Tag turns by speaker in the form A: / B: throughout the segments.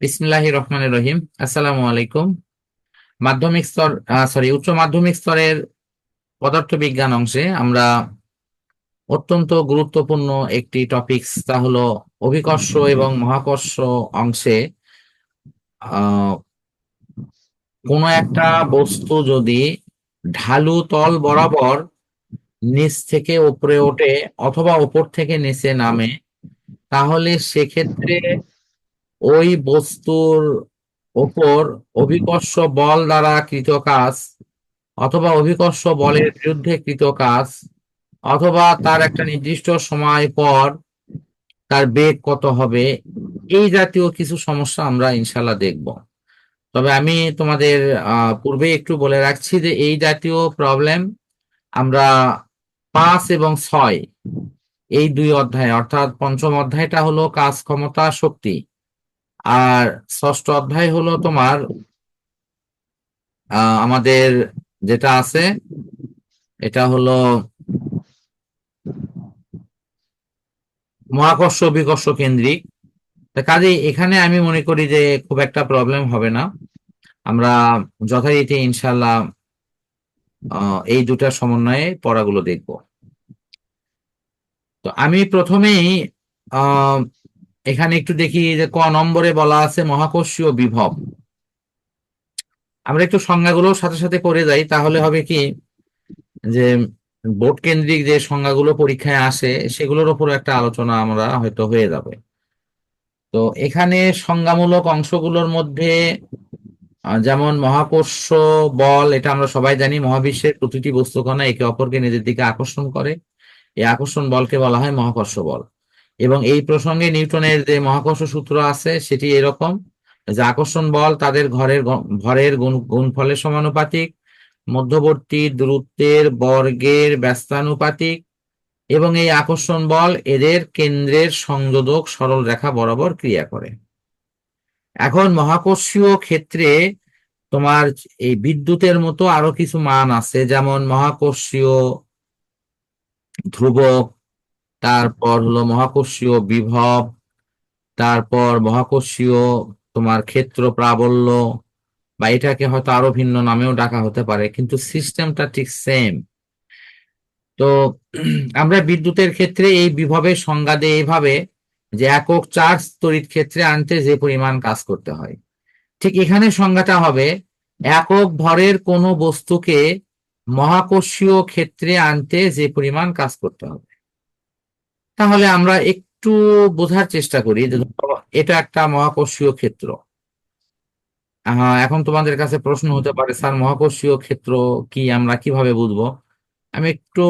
A: বিসমিল্লাহির রহমানির রহিম। আসসালামু আলাইকুম। মাধ্যমিক স্তর সরি উচ্চ মাধ্যমিক স্তরের পদার্থবিজ্ঞান অংশে আমরা অত্যন্ত গুরুত্বপূর্ণ একটি টপিকস তা হলো অভিকর্ষ এবং মহাকর্ষ অংশে কোনো একটা বস্তু যদি ঢালু তল বরাবর নিচ থেকে উপরে ওঠে অথবা উপর থেকে নিচে নামে, তাহলে সেক্ষেত্রে ওই বস্তুর ওপর অভিকর্ষ বল দ্বারা কৃত কাজ অথবা অভিকর্ষ বলের বিরুদ্ধে কৃত কাজ অথবা তার একটা নির্দিষ্ট সময় পর তার বেগ কত হবে, এই জাতীয় কিছু সমস্যা আমরা ইনশাল্লাহ দেখব। তবে আমি তোমাদের পূর্বে একটু বলে রাখছি যে এই জাতীয় প্রবলেম আমরা পাঁচ এবং ছয় এই দুই অধ্যায়, অর্থাৎ পঞ্চম অধ্যায়টা হলো কাজ ক্ষমতা শক্তি। আর ষষ্ঠ অধ্যায় হলো তোমার আমাদের যেটা আছে, এটা হলো মহাকর্ষ বিকর্ষ কেন্দ্রিক। কাজে এখানে আমি মনে করি যে খুব একটা প্রবলেম হবে না। আমরা যথারীতি ইনশাল্লাহ এই দুটার সমন্বয়ে পড়াগুলো দেখব। তো আমি প্রথমেই এখানে একটু দেখি যে ক নম্বরে বলা আছে মহাকর্ষীয় বিভব। আমরা একটু সংজ্ঞাগুলোর সাথে সাথে করে যাই, তাহলে হবে কি যে বোর্ড কেন্দ্রিক যে সংজ্ঞাগুলো পরীক্ষায় আসে, সেগুলোর উপর একটা আলোচনা আমরা হয়তো হয়ে যাবে। তো এখানে সংজ্ঞামূলক অংশগুলোর মধ্যে যেমন মহাকর্ষ বল, এটা আমরা সবাই জানি, মহাবিশ্বের প্রতিটি বস্তুকণা একে অপরকে নিজের দিকে আকর্ষণ করে। এই আকর্ষণ বলকে বলা হয় মহাকর্ষ বল। এবং এই প্রসঙ্গে নিউটনের যে মহাকর্ষ সূত্র আছে, সেটি এরকম যে আকর্ষণ বল তাদের ঘরের ভরের গুণ, গুণফলের সমানুপাতিক, মধ্যবর্তী দূরত্বের বর্গের ব্যস্তানুপাতিক এবং এই আকর্ষণ বল এদের কেন্দ্রের সংযোজক সরল রেখা বরাবর ক্রিয়া করে। এখন মহাকর্ষীয় ক্ষেত্রে তোমার এই বিদ্যুতের মতো আরও কিছু মান আছে, যেমন মহাকর্ষীয় ধ্রুবক তারপর হলো মহাকর্ষীয় বিভব, তারপর মহাকর্ষীয় তোমার ক্ষেত্র প্রাবল্য, বা এটাকে হয়তো আরও ভিন্ন নামেও ডাকা হতে পারে, কিন্তু সিস্টেমটা ঠিক সেম। তো আমরা বিদ্যুতের ক্ষেত্রে এই বিভবের সংজ্ঞা দিই এইভাবে যে একক চার্জ তড়িৎ ক্ষেত্রে আনতে যে পরিমাণ কাজ করতে হয়। ঠিক এখানে সংজ্ঞাটা হবে, একক ভরের কোনো বস্তুকে মহাকর্ষীয় ক্ষেত্রে আনতে যে পরিমাণ কাজ করতে হবে। তাহলে আমরা একটু বোঝার চেষ্টা করি যে এটা একটা মহাকর্ষীয় ক্ষেত্র। এখন তোমাদের কাছে প্রশ্ন হতে পারে স্যার মহাকর্ষীয় ক্ষেত্র কি আমরা কীভাবে বুঝব? আমি একটু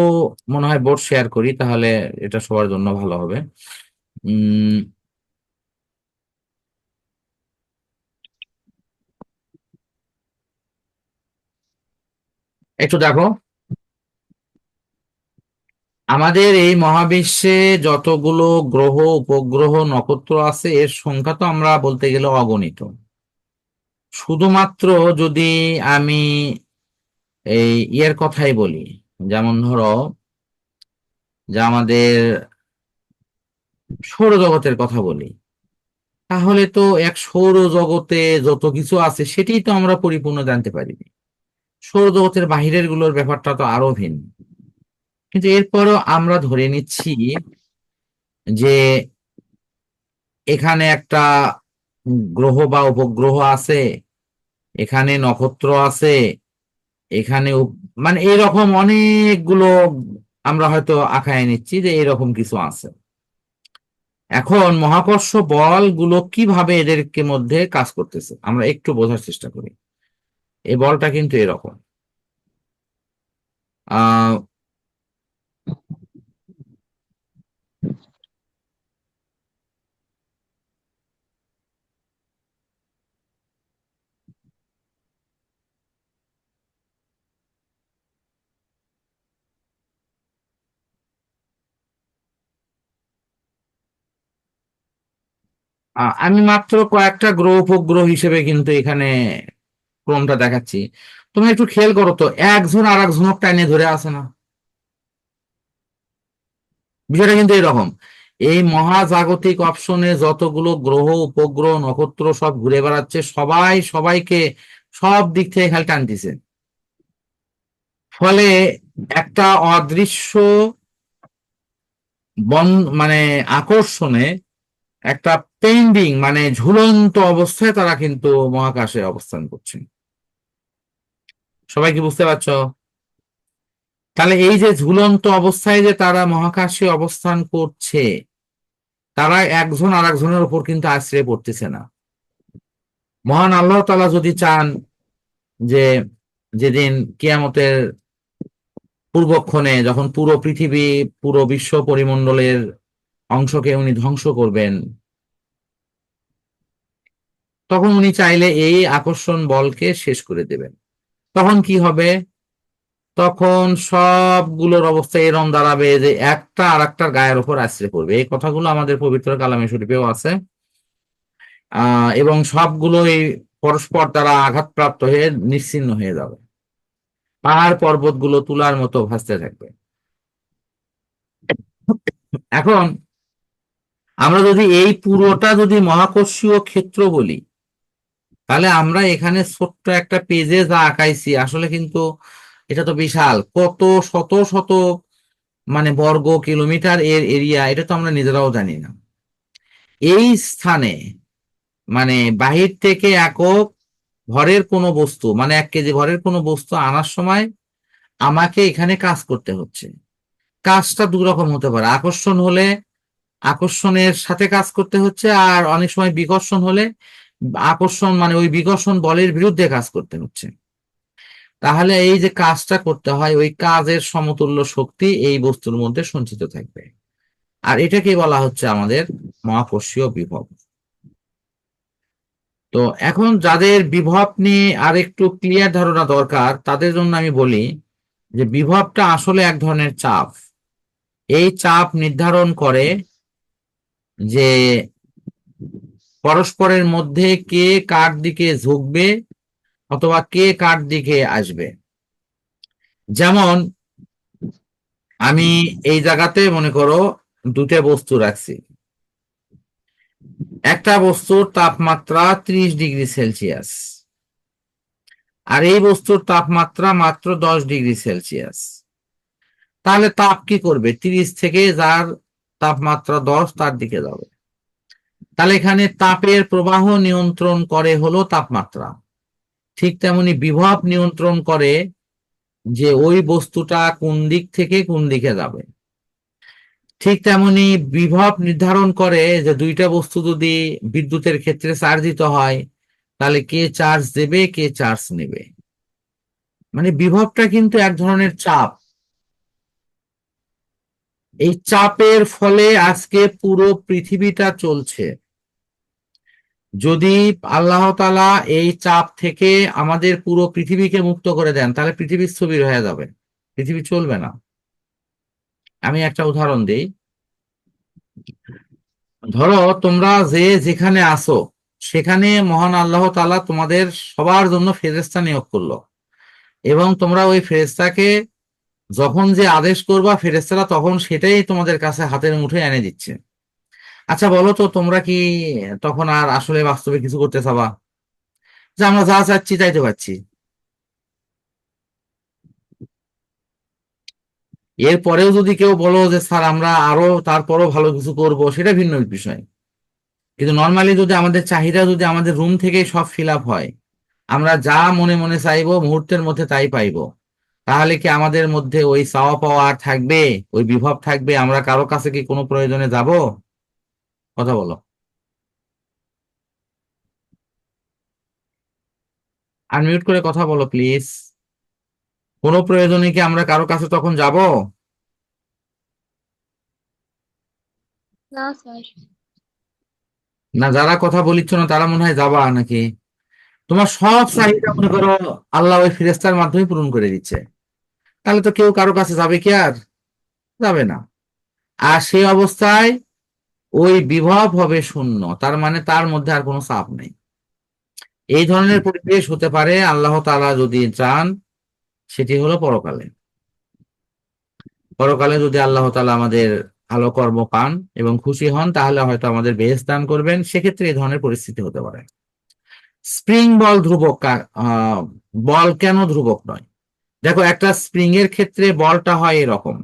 A: মনে হয় বোর্ড শেয়ার করি তাহলে এটা সবার জন্য ভালো হবে। উম একটু দেখো। আমাদের এই মহাবিশ্বে যতগুলো গ্রহ, উপগ্রহ, নক্ষত্র আছে, এর সংখ্যা তো আমরা বলতে গেলে অগণিত। শুধুমাত্র যদি আমি এই ইয়ের কথাই বলি, যেমন ধরো যে আমাদের সৌরজগতের কথা বলি, তাহলে তো এক সৌরজগতে যত কিছু আছে সেটি তো আমরা পরিপূর্ণ জানতে পারিনি। সৌরজগতের বাহিরেরগুলোর ব্যাপারটা তো আরও ভিন্ন। কিন্তু এরপরও আমরা ধরে নিচ্ছি যে এখানে একটা গ্রহ বা উপগ্রহ আছে, এখানে নক্ষত্র আছে, এখানে মানে এরকম অনেকগুলো আমরা হয়তো আঁকায় নিচ্ছি যে এরকম কিছু আছে। এখন মহাকর্ষ বলগুলো কীভাবে এদেরকে মধ্যে কাজ করতেছে, আমরা একটু বোঝার চেষ্টা করি। এই বলটা কিন্তু এরকম। আহ আমি মাত্র কয়েকটা গ্রহ উপগ্রহ হিসেবে কিন্তু এখানে ক্রমটা দেখাচ্ছি। তুমি একটু খেয়াল করো তো, একজন আর একজনক টাইনে ধরে আসে না? বিষয়টা কিন্তু এরকম। এই মহাজাগতিক অপশনে যতগুলো গ্রহ, উপগ্রহ, নক্ষত্র সব ঘুরে বেড়াচ্ছে, সবাই সবাইকে সব দিক থেকে খেয়াল টানতেছে ফলে একটা অদৃশ্য বন মানে আকর্ষণে একটা পেন্ডিং মানে ঝুলন্ত অবস্থায় তারা কিন্তু মহাকাশে অবস্থান করছে সবাই কি বুঝতে পারছ? তাহলে এই যে ঝুলন্ত অবস্থায় যে তারা মহাকাশে অবস্থান করছে, তারা একজন আর একজনের উপর কিন্তু আশ্রয় পড়তেছে না। মহান আল্লাহ তালা যদি চান যে যেদিন কিয়ামতের পূর্বক্ষণে যখন পুরো পৃথিবী, পুরো বিশ্ব পরিমণ্ডলের অংশকে উনি ধ্বংস করবেন তখন উনি চাইলে এই আকর্ষণ বলকে শেষ করে দেবেন। তখন কি হবে? তখন সবগুলোর অবস্থা এরম দাঁড়াবে যে একটা আর একটার গায়ের উপর আশ্রে পড়বে। এই কথাগুলো আমাদের পবিত্র কালামে শরীফেও আছে। আহ, এবং সবগুলোই পরস্পর দ্বারা আঘাতপ্রাপ্ত হয়ে নিশ্চিন্ন হয়ে যাবে। পাহাড় পর্বতগুলো তুলার মতো ভাসতে থাকবে। এখন আমরা যদি এই পুরোটা যদি মহাকর্ষীয় ক্ষেত্র বলি তাহলে আমরা এখানে ছোট্ট একটা পেজে যা আঁকাইছি, আসলে কিন্তু এটা তো বিশাল। কত শত শত মানে বর্গ কিলোমিটার এর এরিয়া এটা তো আমরা নিজেরাও জানি না। এই স্থানে মানে বাহির থেকে একক ভরের কোনো বস্তু মানে এক কেজি ভরের কোনো বস্তু আনার সময় আমাকে এখানে কাজ করতে হচ্ছে। কাজটা দু রকম হতে পারে, আকর্ষণ হলে আকর্ষণের সাথে কাজ করতে হচ্ছে আর অনেক সময় বিকর্ষণ হলে আকর্ষণ মানে ওই বিকর্ষণ বলের বিরুদ্ধে কাজ করতে হচ্ছে। তাহলে এই যে কাজটা করতে হয়, ওই কাজের সমতুল্য শক্তি এই বস্তুর মধ্যে সঞ্চিত থাকবে। আর এটাকে বলা হচ্ছে আমাদের মহাকর্ষীয় বিভব। তো এখন যাদের বিভব নিয়ে আর একটু ক্লিয়ার ধারণা দরকার, তাদের জন্য আমি বলি যে বিভবটা আসলে এক ধরনের চাপ। এই চাপ নির্ধারণ করে যে পরস্পরের মধ্যে কে কার দিকে ঝুঁকবে অথবা কে কার দিকে আসবে? যেমন, আমি এই জায়গাতে মনে করো দুটো বস্তু রাখছি। একটা বস্তুর তাপমাত্রা ত্রিশ ডিগ্রি সেলসিয়াস, আর এই বস্তুর তাপমাত্রা মাত্র দশ ডিগ্রি সেলসিয়াস। তাহলে তাপ কি করবে? তিরিশ থেকে যার তাপমাত্রা দশ, তার দিকে যাবে। তাহলে এখানে তাপের প্রবাহ নিয়ন্ত্রণ করে হলো তাপমাত্রা। ঠিক তেমনি বিভব নিয়ন্ত্রণ করে যে ওই বস্তুটা কোন দিক থেকে কোন দিকে যাবে। ঠিক তেমনি বিভব নির্ধারণ করে যে দুইটা বস্তু যদি বিদ্যুতের ক্ষেত্রে চার্জিত হয়, তাহলে কে চার্জ দেবে, কে চার্জ নেবে। মানে বিভবটা কিন্তু এক ধরনের চাপ। এই চাপের ফলে আজকে পুরো পৃথিবীটা চলছে। যদি আল্লাহ তালা এই চাপ থেকে আমাদের পুরো পৃথিবীকে মুক্ত করে দেন, তাহলে পৃথিবীর স্থবির হয়ে যাবে। পৃথিবী চলবে না। আমি একটা উদাহরণ দিই। ধরো তোমরা যে যেখানে আসো সেখানে মহান আল্লাহ তালা তোমাদের সবার জন্য ফেরেস্তা নিয়োগ করল। এবং তোমরা ওই ফেরেস্তাকে যখন যে আদেশ করবা ফেরেস্তারা তখন সেটাই তোমাদের কাছে হাতের মুঠে এনে দিচ্ছে। আচ্ছা বলো তো তোমরা কি তখন আর আসলে বাস্তবে কিছু করতে চাবা? যে আমরা যা চাচ্ছি তাই তো পাচ্ছি। এরপরেও যদি কেউ বলো যে, স্যার, আমরা আরও তারপরও ভালো কিছু করব সেটা ভিন্ন বিষয়। কিন্তু নর্মালি যদি আমাদের চাহিদা যদি আমাদের রুম থেকে সব ফিল আপ হয়, আমরা যা মনে মনে চাইব, মুহূর্তের মধ্যে তাই পাইবো। তাহলে কি আমাদের মধ্যে ওই চাওয়া পাওয়া আর থাকবে? ওই বিভব থাকবে? আমরা কারও কাছে কি কোনো প্রয়োজনে যাব? কথা বলো। আনমিউট করে কথা বলো প্লিজ কোনো প্রয়োজনে কি আমরা কারও কাছে তখন যাব?
B: না
A: যারা কথা বলিচ্ছ না তারা মনে হয় যাবা নাকি? তোমার সব চাহিদা মনে করো আল্লাহ ওই ফিরেস্তার মাধ্যমে পূরণ করে দিচ্ছে। তাহলে তো কেউ কারও কাছে যাবে কি আর? যাবে না। আর সেই অবস্থায় ওই বিভব হবে শূন্য তার মানে তার মধ্যে আর কোনো চাপ নেই। এই ধরনের পরিবেশ হতে পারে আল্লাহ তালা যদি চান সেটি হলো পরকালে। পরকালে যদি আল্লাহ তালা আমাদের ভালো কর্ম পান এবং খুশি হন তাহলে হয়তো আমাদের বেশ দান করবেন সেক্ষেত্রে এই ধরনের পরিস্থিতি হতে পারে। স্প্রিং বল ধ্রুবক বল কেন ধ্রুবক নয়? দেখো একটা স্প্রিং এর ক্ষেত্রে বলটা হয় এরকম।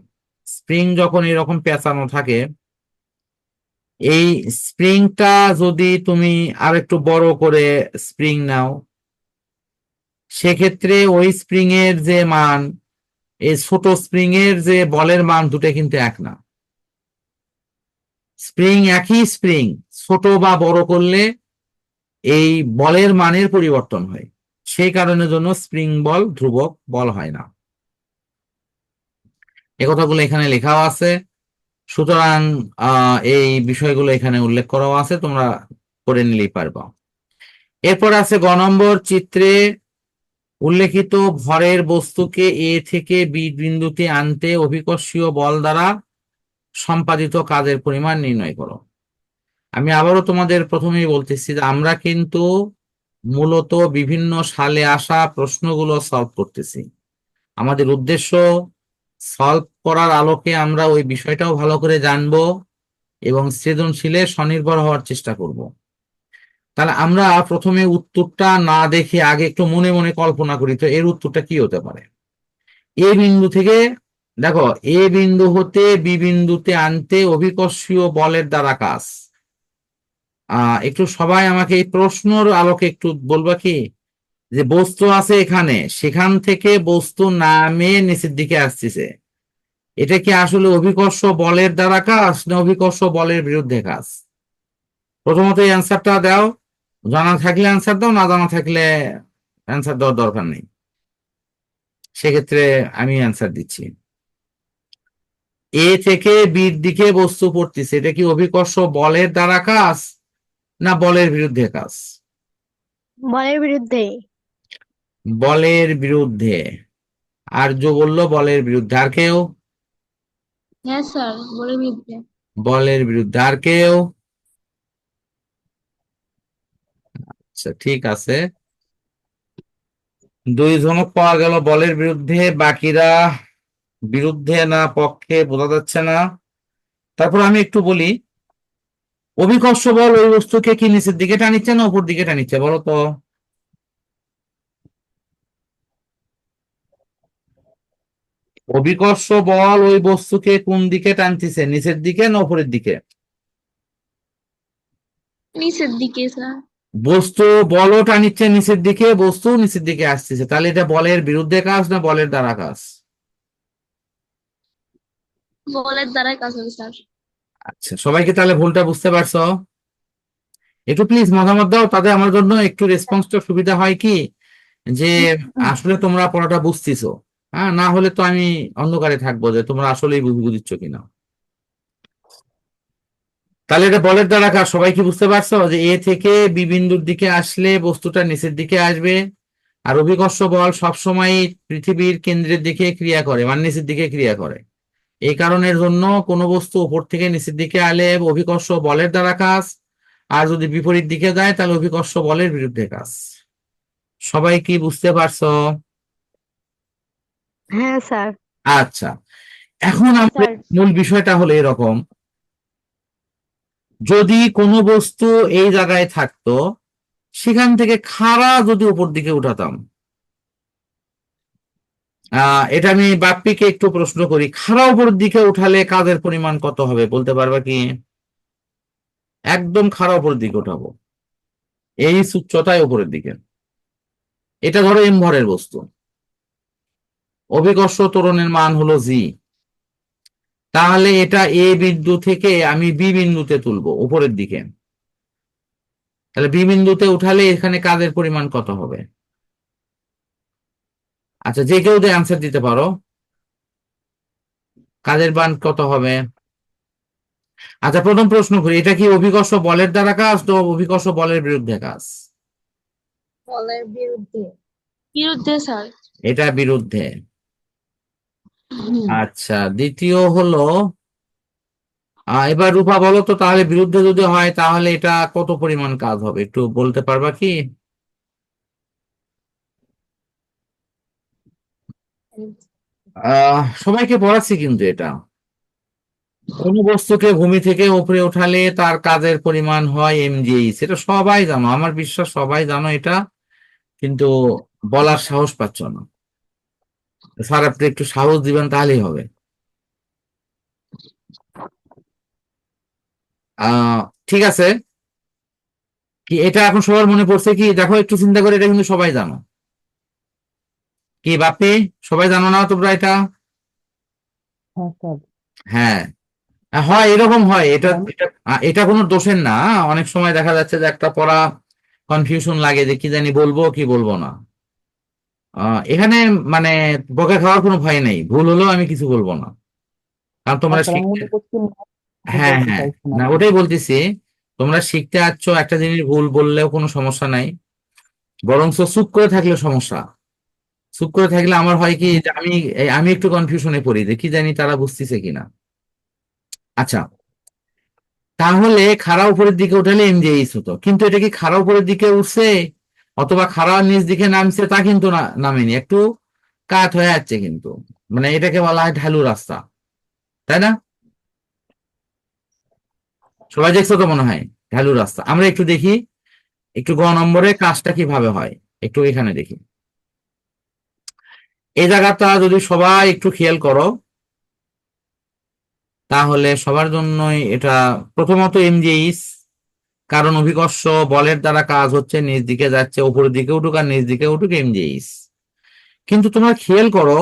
A: স্প্রিং যখন এরকম পেঁচানো থাকে এই স্প্রিংটা যদি তুমি আর একটু বড় করে স্প্রিং নাও, সেক্ষেত্রে ওই স্প্রিং এর যে মান, এই ছোট স্প্রিং এর যে বলের মান দুটো কিন্তু এক না। স্প্রিং একই স্প্রিং ছোট বা বড় করলে এই বলের মানের পরিবর্তন হয়। সেই কারণের জন্য স্প্রিং বল ধ্রুবক বল হয় না। এ কথাগুলো এখানে লেখাও আছে। সুতরাং এই বিষয়গুলো এখানে উল্লেখ করাও আছে, তোমরা করে নিলেই পারবা। এরপর আছে গ নম্বর, চিত্রে উল্লেখিত ভরের বস্তুকে এ থেকে বি বিন্দুতে আনতে অভিকর্ষীয় বল দ্বারা সম্পাদিত কাজের পরিমাণ নির্ণয় করো। আমি আবারও তোমাদের প্রথমেই বলতেছি যে আমরা কিন্তু মূলত বিভিন্ন সালে আসা প্রশ্নগুলো সলভ করতেছি। আমাদের উদ্দেশ্য সলভ করার আলোকে আমরা ওই বিষয়টাও ভালো করে জানব এবং সৃজনশীলে স্বনির্ভর হওয়ার চেষ্টা করব। তাহলে আমরা প্রথমে উত্তরটা না দেখে আগে একটু মনে মনে কল্পনা করি, তো এর উত্তরটা কি হতে পারে? এ বিন্দু থেকে, দেখো, এ বিন্দু হতে বি বিন্দুতে আনতে অভিকর্ষীয় বলের দ্বারা কাজ। আহ, একটু সবাই আমাকে এই প্রশ্নর আলোকে একটু বলবা কি? যে বস্তু আছে এখানে, সেখান থেকে বস্তু নামে নিচের দিকে আসতেছে। এটা কি আসলে অভিকর্ষ বলের দ্বারা কাজ, না অভিকর্ষ বলের বিরুদ্ধে কাজ? প্রথমত এই অ্যান্সারটা দাও। জানা থাকলে অ্যান্সার দাও, না জানা থাকলে অ্যান্সার দেওয়ার দরকার নেই। সেক্ষেত্রে আমি অ্যান্সার দিচ্ছি। এ থেকে বির দিকে বস্তু পড়তেছে, এটা কি অভিকর্ষ বলের দ্বারা কাজ, না বলের বিরুদ্ধে কাজ?
B: বলের বিরুদ্ধে।
A: বলের বিরুদ্ধে। আর্য বলল বলের বিরুদ্ধে। আর কেউ?
B: হ্যাঁ স্যার বলের বিরুদ্ধে।
A: বলের বিরুদ্ধে। আর কেউ? আচ্ছা ঠিক আছে। দুই জনক পাওয়া গেল বলের বিরুদ্ধে। বাকিরা বিরুদ্ধে না পক্ষে বোঝা যাচ্ছে না। তারপর আমি একটু বলি অভিকর্ষ বল ওই বস্তুকে কি নিচের দিকে টানিচ্ছে না উপর দিকে টানিচ্ছে? বলো তো। অভিকর্ষ বল ওই বস্তুকে কোন দিকে টানতেছে? নিচের দিকে না উপরের দিকে?
B: নিচের দিকে স্যার।
A: বস্তু বলও টানিচ্ছে নিচের দিকে বস্তু নিচের দিকে আসতেছে। তাহলে এটা বলের বিরুদ্ধে কাজ না বলের দ্বারা কাজ?
B: বলের দ্বারাই কাজ হবে স্যার।
A: আচ্ছা সবাইকে তাহলে ভুলটা বুঝতে পারছ? একটু প্লিজ মতামত দাও তাতে আমার জন্য একটু রেসপন্সটা সুবিধা হয় কি? যে আসলে তোমরা পড়াটা বুঝতেছো। হ্যাঁ না হলে তো আমি অন্ধকারে থাকব যে তোমরা আসলেই বুঝ- বুঝিচ্ছ কিনা। তাহলে এটা বলের দ্বারা কাজ সবাই কি বুঝতে পারছ? যে এ থেকে বি বিন্দুর দিকে আসলে বস্তুটা নিচের দিকে আসবে। আর অভিকর্ষ বল সবসময় পৃথিবীর কেন্দ্রের দিকে ক্রিয়া করে মানে নিচের দিকে ক্রিয়া করে। এই কারণের জন্য কোনো বস্তু উপর থেকে নিচের দিকে আলে অভিকর্ষ বলের দ্বারা কাজ, আর যদি বিপরীত দিকে যায় তাহলে অভিকর্ষ বলের বিরুদ্ধে কাজ। সবাই কি বুঝতে পারছ?
B: হ্যাঁ স্যার।
A: আচ্ছা। এখন আমাদের মূল বিষয়টা হলো এরকম। যদি কোনো বস্তু এই জায়গায় থাকতো সেখান থেকে খাড়া যদি উপর দিকে উঠাতাম আহ এটা আমি বাপ্পিকে একটু প্রশ্ন করি খাড়া উপরের দিকে উঠালে কাজের পরিমাণ কত হবে বলতে পারবা কি? একদম খাড়া উপরের দিকে উঠাবো। এই উচ্চতায় উপরের দিকে। এটা ধরো এম ভরের বস্তু। অভিকর্ষ ত্বরণের মান হলো জি। তাহলে এটা এ বিন্দু থেকে আমি বি বিন্দুতে তুলবো উপরের দিকে। তাহলে বি বিন্দুতে উঠালে এখানে কাজের পরিমাণ কত হবে? আচ্ছা যে কেউ অ্যান্সার দিতে পারো। কাজের বান কত হবে? আচ্ছা প্রথম প্রশ্ন করি এটা কি অভিকর্ষ বলের দ্বারা কাজ তো অভিকর্ষ বলের বিরুদ্ধে কাজ?
B: বলের বিরুদ্ধে। বিরুদ্ধে স্যার।
A: এটা বিরুদ্ধে। আচ্ছা দ্বিতীয় হলো এবার রূপা বলো তো তাহলে বিরুদ্ধে যদি হয় তাহলে এটা কত পরিমাণ কাজ হবে? একটু বলতে পারবা কি? সবাইকে পড়াচ্ছি কিন্তু এটা। কোন বস্তুকে ভূমি থেকে উপরে উঠালে তার কাজের পরিমাণ হয় এমজিই। সেটা সবাই জানো, আমার বিশ্বাস সবাই জানো এটা, কিন্তু বলার সাহস পাচ্ছ না। স্যার আপনি একটু সাহস দিবেন তাহলেই হবে। ঠিক আছে। কি এটা এখন সবার মনে পড়ছে কি? দেখো একটু চিন্তা করে এটা কিন্তু সবাই জানো। কি বাপি সবাই জানো না তোমরা এটা? হ্যাঁ হয়। এরকম হয়। এটা এটা এটা কোনো দোষের না। অনেক সময় দেখা যাচ্ছে যে একটা পড়া কনফিউশন লাগে যে কি জানি বলব কি বলব না। এখানে মানে বকা খাওয়ার কোনো ভয় নেই। ভুল হলেও আমি কিছু বলব না। কারণ তোমরা
C: আচ্ছা,
A: হ্যাঁ হ্যাঁ।
C: না।
A: ওটাই বলতেছি তোমরা শিখতে আসছো একটা জিনিস ভুল বললেও কোনো সমস্যা নাই। বরং চুপ করে থাকলে সমস্যা। চুপ করে থাকলে আমার হয় কি যে আমি আমি একটু কনফিউশনে পড়ি যে কি জানি তারা বুঝতেছে কিনা। আচ্ছা তাহলে খাড়া উপরের দিকে উঠালে এমজিএইচ হতো। কিন্তু এটা কি খাড়া উপরের দিকে উঠছে? অথবা খাড়া নিচ দিকে নামছে, তা কিন্তু নামেনি। একটু কাত হয়ে যাচ্ছে কিন্তু। মানে এটাকে বলা হয় ঢালু রাস্তা। তাই না? সবাই দেখছ তো মনে হয়? ঢালু রাস্তা। আমরা একটু দেখি, একটু গ নম্বরে কাজটা কীভাবে হয়। একটু এখানে দেখি। এই জায়গাটা যদি সবাই একটু খেয়াল করো, তাহলে সবার জন্যই এটা প্রথমত এমজিএইচ কারণ অভিকর্ষ বলের দ্বারা কাজ হচ্ছে, নিচ দিকে যাচ্ছে, উপরের দিকে উঠুক আর নিচ দিকে উঠুক, এমজিএইচ। কিন্তু তোমরা খেয়াল করো,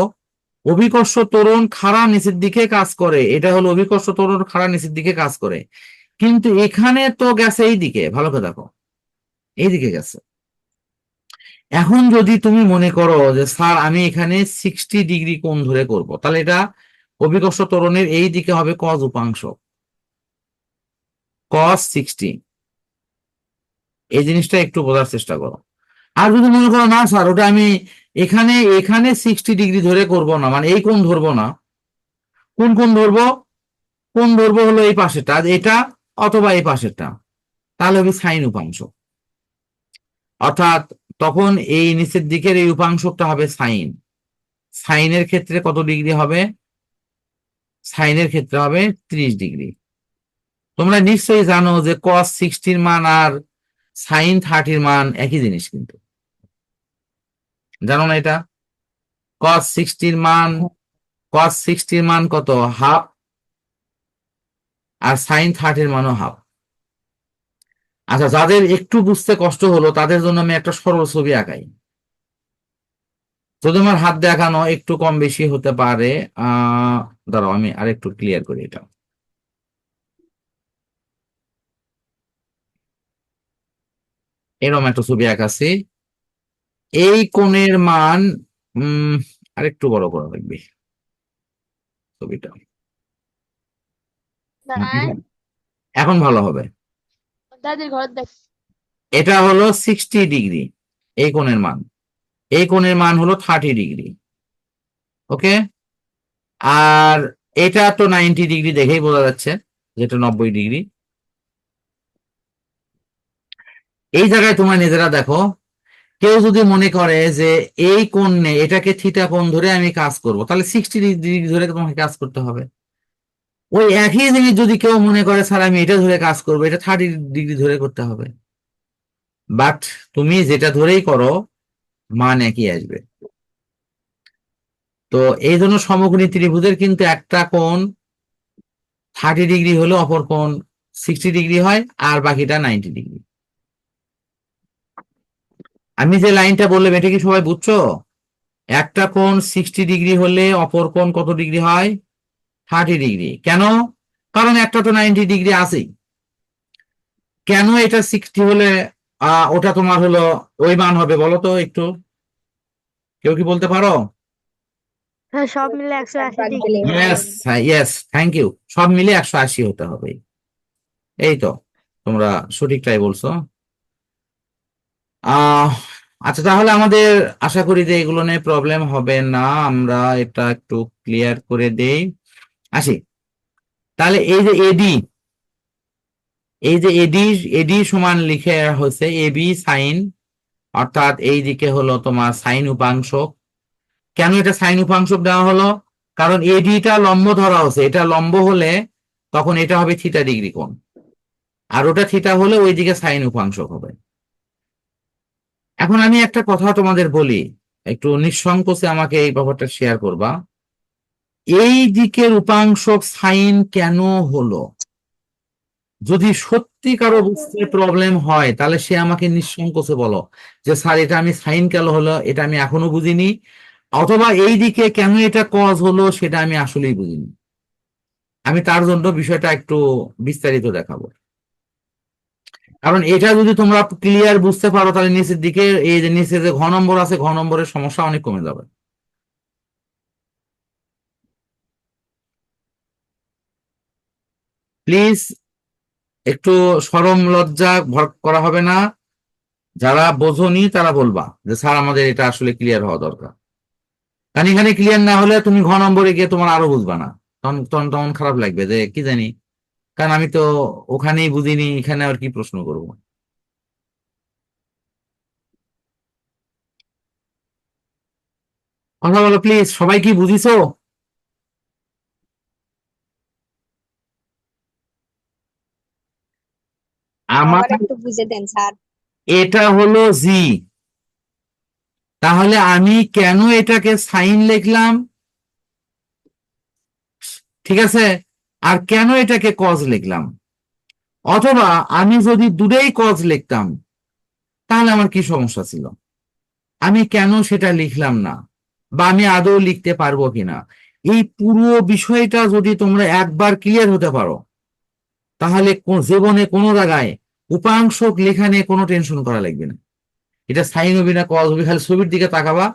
A: অভিকর্ষ তরুণ খাড়া নিচের দিকে কাজ করে। এটা হলো অভিকর্ষ তরুণ খাড়া নিচের দিকে কাজ করে। কিন্তু এখানে তো গেছে এই দিকে। ভালো করে দেখো। এইদিকে গেছে। এখন যদি তুমি মনে করো যে, স্যার, আমি এখানে সিক্সটি ডিগ্রি কোণ ধরে করব তাহলে এটা অভিকর্ষ ত্বরণের এই দিকে হবে কজ উপাংশ। কজ সিক্সটি এই জিনিসটা একটু বোঝার চেষ্টা করো। আর যদি মনে করো, না স্যার ওটা আমি এখানে এখানে সিক্সটি ডিগ্রি ধরে করব না মানে এই কোন ধরবো না। কোন কোন ধরবো? কোন ধরবো হলো এই পাশেরটা এটা অথবা এই পাশেরটা। তাহলে হবে সাইন উপাংশ। অর্থাৎ তখন এই নিচের দিকের এই উপাংশটা হবে সাইন সাইনের ক্ষেত্রে কত ডিগ্রি হবে? সাইনের ক্ষেত্রে হবে ত্রিশ ডিগ্রি তোমরা নিশ্চয়ই জানো যে কস সিক্সটির মান আর সাইন থার্টির মান একই জিনিস কিন্তু। জানো না এটা? কস সিক্সটির মান কস সিক্সটির মান কত? হাফ আর সাইন থার্টির মানও হাফ আচ্ছা যাদের একটু বুঝতে কষ্ট হলো, তাদের জন্য আমি একটা সরল ছবি আঁকাই। যদি আমার হাত দেখানো একটু কম বেশি হতে পারে, আহ, দাঁড়াও, আমি আরেকটু ক্লিয়ার করি এটা। এরকম একটা ছবি আঁকাছি। এই কোণের মান উম আরেকটু বড় করা লাগবে ছবিটা। এখন ভালো হবে। এটা হলো সিক্সটি ডিগ্রি এই কোণের মান। এই কোণের মান হলো থার্টি ডিগ্রি ওকে আর এটা তো নাইনটি ডিগ্রি দেখেই বোঝা যাচ্ছে যেটা নব্বই ডিগ্রি এই জায়গায় তোমরা নিজেরা দেখো, কেউ যদি মনে করে যে এই কোণ এটাকে থিটা কোণ ধরে আমি কাজ করব, তাহলে সিক্সটি ডিগ্রি ধরে তোমাকে কাজ করতে হবে। ওই একই জিনিস যদি কেউ মনে করে, স্যার, আমি এটা ধরে কাজ করব, এটা থার্টি ডিগ্রি ধরে করতে হবে। বাট তুমি যেটা ধরেই করো, মান একই আসবে। তো এই জন্য সমকোণী ত্রিভুজের কিন্তু একটা কোণ থার্টি ডিগ্রি হলে, অপর কোণ সিক্সটি ডিগ্রি হয়, আর বাকিটা নাইনটি ডিগ্রি আমি যে লাইনটা বললাম এটা কি সবাই বুঝছ? একটা কোণ সিক্সটি ডিগ্রি হলে অপর কোণ কত ডিগ্রি হয়? থার্টি ডিগ্রি কেন? কারণ একটা তো নাইনটি ডিগ্রি আছেই। কেন এটা সিক্সটি হলে ওটা তোমার হলো ওই মান হবে বলো তো একটু। কেউ কি বলতে পারো?
B: হ্যাঁ সব মিলে একশো আশি
A: ইয়েস ইয়েস থ্যাংক ইউ সব মিলে একশো আশি হতে হবে। এই তো তোমরা সঠিকটাই বলছো। আহ আচ্ছা তাহলে আমাদের আশা করি যে এগুলো নিয়ে প্রবলেম হবে না। আমরা এটা একটু ক্লিয়ার করে দেই। আসি। তাহলে এই যে এডি এই যে এডি এডি সমান লিখে হচ্ছে এবি সাইন অর্থাৎ এই দিকে হলো তোমার সাইন উপাংশ কেন এটা সাইন উপাংশ দেওয়া হলো? কারণ এডিটা লম্ব ধরা হচ্ছে। এটা লম্ব হলে তখন এটা হবে থিটা ডিগ্রি কোণ। আর ওটা থিটা হলে ওইদিকে সাইন উপাংশ হবে। এখন আমি একটা কথা তোমাদের বলি। একটু নিঃসংকোচে আমাকে এই ব্যাপারটা শেয়ার করবা। এই দিকের উপাংশ সাইন কেন হলো? যদি সত্যি কারও বুঝতে প্রবলেম হয়, তাহলে সে আমাকে নিঃসংকোচে বলো যে, স্যার, এটা আমি সাইন কেন হলো? এটা আমি এখনও বুঝিনি। অথবা এই দিকে কেন এটা কজ হলো, সেটা আমি আসলেই বুঝিনি। আমি তার জন্য বিষয়টা একটু বিস্তারিত দেখাবো। কারণ এটা যদি তোমরা ক্লিয়ার বুঝতে পারো, তাহলে নিচের দিকে, এই যে নিচে যে ঘ নম্বর আছে, ঘ নম্বরের সমস্যা অনেক কমে যাবে। প্লিজ একটু সরম লজ্জা ভর করা হবে না। যারা বোঝনি, তারা বলবা যে, স্যার, আমাদের এটা আসলে ক্লিয়ার হওয়া দরকার। কারণ এখানে ক্লিয়ার না হলে তুমি ঘ নম্বরে গিয়ে তোমার আরও বুঝবা না। তখন তখন তখন খারাপ লাগবে যে, কি জানি। কারণ আমি তো ওখানেই বুঝিনি এখানে আর কি প্রশ্ন করব। কথা বলো প্লিজ সবাই কি বুঝিছো? আমার
C: একটু বুঝে দেন স্যার।
A: এটা হলো জি তাহলে আমি কেন এটাকে সাইন লিখলাম? ঠিক আছে? আর কেন এটাকে কজ লিখলাম? অথবা আমি যদি দূরেই কজ লিখতাম, তাহলে আমার কি সমস্যা ছিল? আমি কেন সেটা লিখলাম না? বা আমি আদৌ লিখতে পারব কিনা? এই পুরো বিষয়টা যদি তোমরা একবার ক্লিয়ার হতে পারো, তাহলে জীবনে কোনো জায়গায় উপাংশ লেখা নিয়ে কোনো টেনশন করা লাগবে না। এটা সাইন হবি না কজ হবি, খালি ছবির দিকে তাকাবা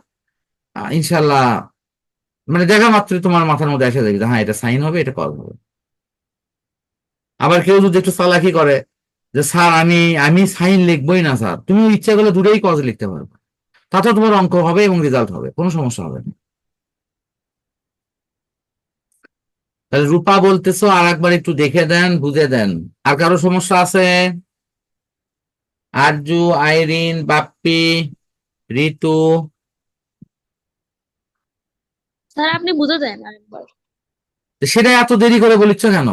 A: ইনশাল্লাহ মানে দেখা মাত্রই তোমার মাথার মধ্যে এসে যাবে হ্যাঁ এটা সাইন হবে, এটা কজ হবে। আবার কেউ যদি একটু চালাকি করে যে স্যার আমি আমি সাইন লিখবই না স্যার। তুমি ইচ্ছা করলে দূরেই কজ লিখতে পারবে। তাতে তোমার অঙ্ক হবে এবং রেজাল্ট হবে কোনো সমস্যা হবে না। তাহলে রূপা বলতেছো আর একবার একটু দেখে দেন বুঝে দেন। আর কারও সমস্যা আছে? আরজু আইরিন বাপ্পি ঋতু
B: স্যার আপনি বুঝে দেন আরেকবার।
A: সেটা এত দেরি করে বলিচ্ছ কেন?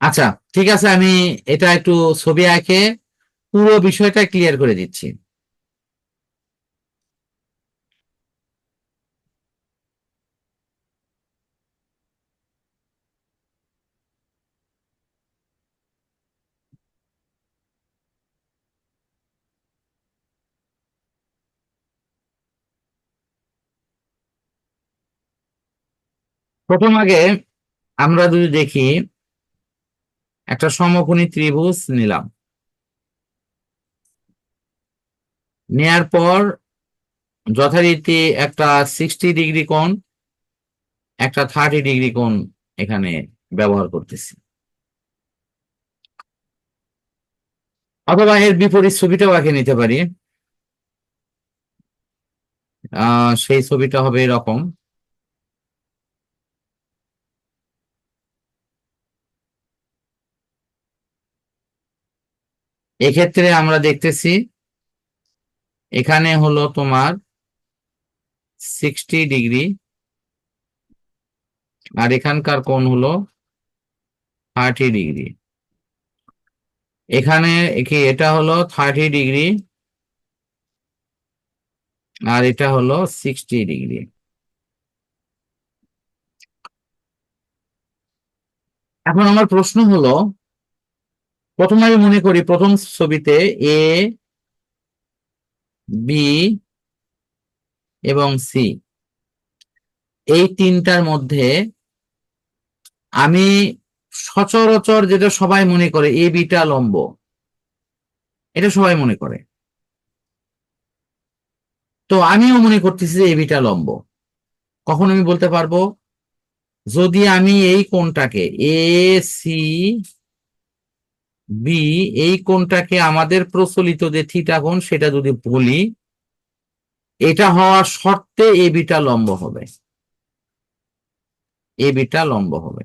A: আচ্ছা ঠিক আছে, আমি এটা একটু ছবি আঁকে, পুরো বিষয়টা ক্লিয়ার করে দিচ্ছি। প্রথম আগে আমরা যদি দেখি একটা সমকোণী ত্রিভুজ নিলাম। নেয়ার পর যথারীতি একটা সিক্সটি ডিগ্রি কোণ, একটা থার্টি ডিগ্রি কোণ এখানে ব্যবহার করতেছি। অথবা এর বিপরীত ছবিটাও আঁকে নিতে পারি। সেই ছবিটা হবে এরকম। এক্ষেত্রে আমরা দেখতেছি এখানে হলো তোমার সিক্সটি ডিগ্রি আর এখানকার কোণ হলো থার্টি ডিগ্রি এখানে একে- এটা হলো থার্টি ডিগ্রি আর এটা হলো সিক্সটি ডিগ্রি এখন আমার প্রশ্ন হলো প্রথমে আমি মনে করি, প্রথম ছবিতে এ বি এবং সি এই তিনটার মধ্যে আমি সচরাচর যেটা সবাই মনে করে এ বিটা লম্ব। এটা সবাই মনে করে। তো আমিও মনে করতেছি যে এ বিটা লম্ব। কখন আমি বলতে পারব? যদি আমি এই কোনটাকে এ সি বি এই কোণটাকে আমাদের প্রচলিত যে থিটা কোণ, সেটা যদি বলি, এটা হওয়ার শর্তে এ বিটা লম্ব হবে। এ বিটা লম্ব হবে।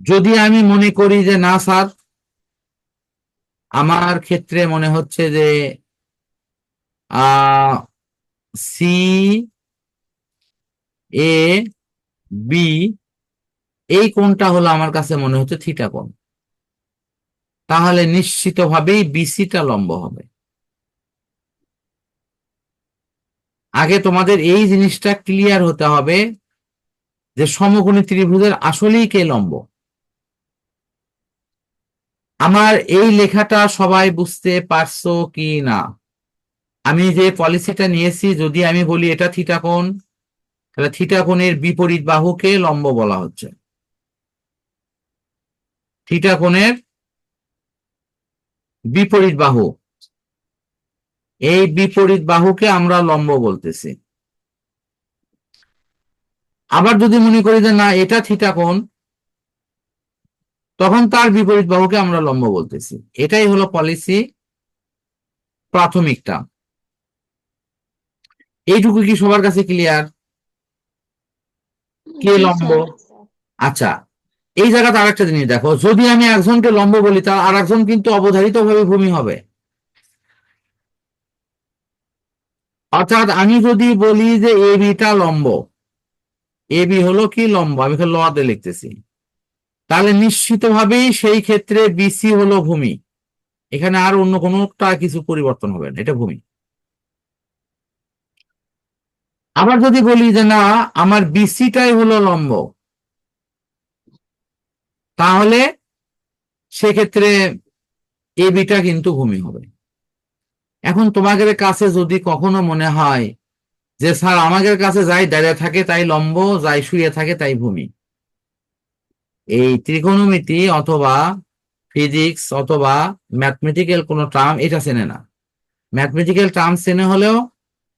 A: যদি আমি মনে করি যে না স্যার, আমার ক্ষেত্রে মনে হচ্ছে যে সি এ বি এই কোণটা হলো আমার কাছে মনে হচ্ছে থিটা কোণ। তাহলে নিশ্চিতভাবেই বিসিটা লম্ব হবে। আগে তোমাদের এই জিনিসটা ক্লিয়ার হতে হবে যে সমকোণী ত্রিভুজের আসলেই কে লম্ব। আমার এই লেখাটা সবাই বুঝতে পারছ কি না? আমি যে পলিসিটা নিয়েছি, যদি আমি বলি এটা থিটা কোণ, তাহলে থিটা কোণের বিপরীত বাহুকে লম্ব বলা হচ্ছে। থিটা কোণের বিপরীত বাহু। এই বিপরীত বাহুকে আমরা লম্ব বলতেছি। আবার যদি মনে করি যে না এটা থিটা কোণ তখন তার বিপরীত বাহুকে আমরা লম্ব বলতেছি। এটাই হলো পলিসি প্রাথমিকটা। এইটুকু কি সবার কাছে ক্লিয়ার কে লম্ব? আচ্ছা এই জায়গাতে আরেকটা জিনিস দেখো, যদি আমি একজনকে লম্ব বলি, তার আর একজন কিন্তু অবধারিত ভাবে ভূমি হবে। অর্থাৎ আমি যদি বলি যে এ বিটা লম্ব, এ বি হলো কি লম্ব? আমি লতে লিখতেছি। তাহলে নিশ্চিতভাবেই সেই ক্ষেত্রে বিসি হলো ভূমি। এখানে আর অন্য কোনোটা কিছু পরিবর্তন হবে না, এটা ভূমি। আবার যদি বলি যে না, আমার বিসিটাই হলো লম্ব তাহলে সেক্ষেত্রে এ বিটা কিন্তু ভূমি হবে। এখন তোমাদের কাছে যদি কখনো মনে হয় যে, স্যার, আমাদের কাছে যাই দাঁড়িয়ে থাকে, তাই লম্ব, যাই শুয়ে থাকে, তাই ভূমি। এই ত্রিকোণমিতি অথবা ফিজিক্স অথবা ম্যাথমেটিক্যাল কোনো টার্ম এটা চেনে না। ম্যাথমেটিক্যাল টার্ম চেনে হলেও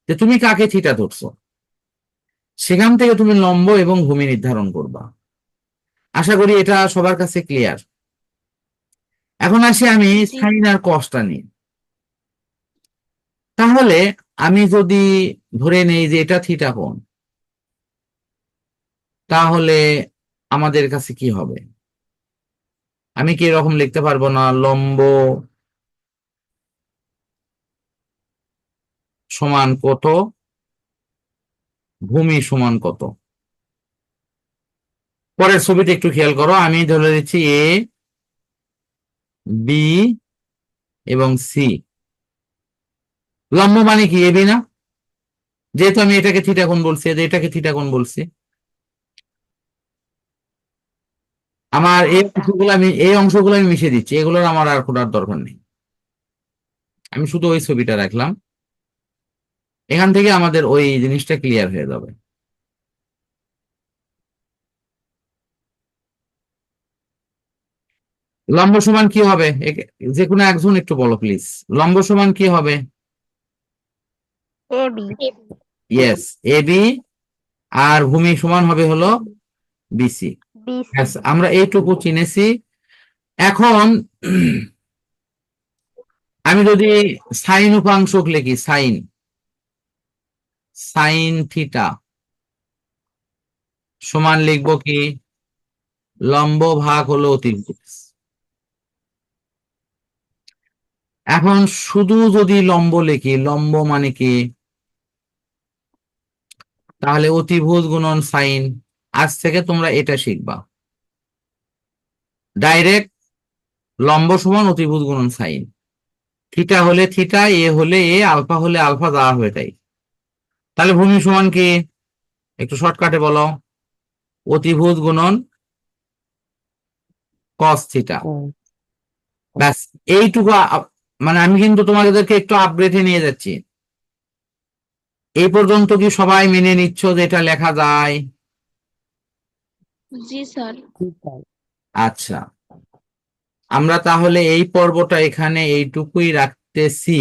A: যে, তুমি কাকে থিটা ধরছো? সেখান থেকে তুমি লম্ব এবং ভূমি নির্ধারণ করবা। আশা করি এটা সবার কাছে ক্লিয়ার এখন আসি আমি
B: জি।
A: সাইন আর কসটা নিয়ে। তাহলে আমি যদি ধরে নেই যে এটা থিটা কোণ তাহলে আমাদের কাছে কি হবে? আমি কি এরকম লিখতে পারব না? লম্ব সমান কত? ভূমি সমান কত? পরের ছবিটা একটু খেয়াল করো, আমি ধরে দিচ্ছি এ বি এবং সি লম্ব মানে কি এবি না? যেহেতু আমি এটাকে থিটা কোণ বলছি এটাকে থিটা কোণ বলছি। আমার এই অংশগুলো আমি, এই অংশগুলো আমি মিশিয়ে দিচ্ছি, এগুলোর আমার আর খোঁড়ার দরকার নেই। আমি শুধু ওই ছবিটা রাখলাম। এখান থেকে আমাদের ওই জিনিসটা ক্লিয়ার হয়ে যাবে। লম্ব সমান কি হবে? যে কোনো একজন একটু বলো প্লিজ লম্ব সমান কি হবে? ইয়েস এ বি আর ভূমি সমান হবে হলো বিসি আমরা এইটুকু চিনেছি। এখন আমি যদি সাইন উপাংশক লিখি সাইন। Sine theta. সমান লিখব কি? লম্ব ভাগ হলো অতিভুজ। এখন শুধু যদি লম্ব লিখি লম্ব মানে কি? তাহলে অতিভুজ গুণন সাইন আজ থেকে তোমরা এটা শিখবা। ডাইরেক্ট লম্ব সমান অতিভুজ গুণন সাইন। থিটা হলে থিটা এ হলে এ আলফা হলে আলফা যা হবে তাই। তাহলে ভূমি সমান কি? একটু শর্টকাটে বলো। অতিভুজ গুণন কস থিটা। ব্যাস এইটুকু মানে আমি কিন্তু তোমাদেরকে একটু আপগ্রেডে নিয়ে যাচ্ছি। এই পর্যন্ত কি সবাই মেনে নিচ্ছ যে এটা লেখা যায়?
B: জি স্যার।
A: আচ্ছা। আমরা তাহলে এই পর্বটা এখানে এইটুকুই রাখতেছি।